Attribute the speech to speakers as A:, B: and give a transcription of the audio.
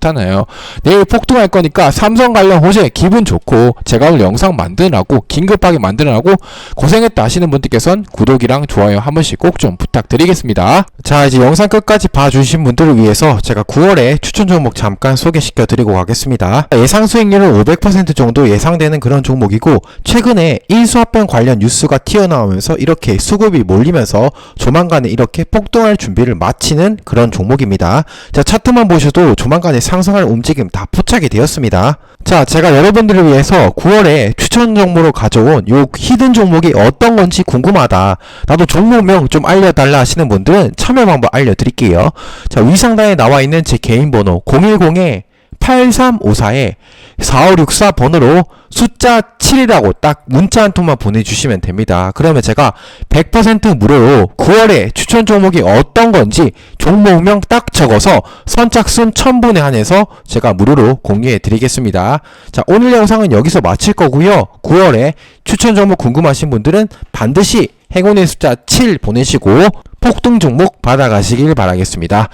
A: 잖아요. 내일 폭등할 거니까 삼성 관련 호재 기분 좋고 제가 오늘 영상 만드느라고 긴급하게 만드느라고 고생했다 하시는 분들께선 구독이랑 좋아요 한 번씩 꼭 좀 부탁드리겠습니다. 자 이제 영상 끝까지 봐주신 분들을 위해서 제가 9월에 추천 종목 잠깐 소개시켜 드리고 가겠습니다. 예상 수익률은 500% 정도 예상되는 그런 종목이고 최근에 인수합병 관련 뉴스가 튀어나오면서 이렇게 수급이 몰리면서 조만간에 이렇게 폭등할 준비를 마치는 그런 종목입니다. 자 차트만 보셔도 조만간에 상승할 움직임 다 포착이 되었습니다. 자 제가 여러분들을 위해서 9월에 추천 종목으로 가져온 요 히든 종목이 어떤 건지 궁금하다. 나도 종목명 좀 알려달라 하시는 분들은 참여 방법 알려드릴게요. 자 위상단에 나와 있는 제 개인 번호 010에 8354에 4564 번호로 숫자 7이라고 딱 문자 한 통만 보내주시면 됩니다. 그러면 제가 100% 무료로 9월에 추천 종목이 어떤 건지 종목명 딱 적어서 선착순 1000분에 한해서 제가 무료로 공유해 드리겠습니다. 자, 오늘 영상은 여기서 마칠 거고요. 9월에 추천 종목 궁금하신 분들은 반드시 행운의 숫자 7 보내시고 폭등 종목 받아가시길 바라겠습니다.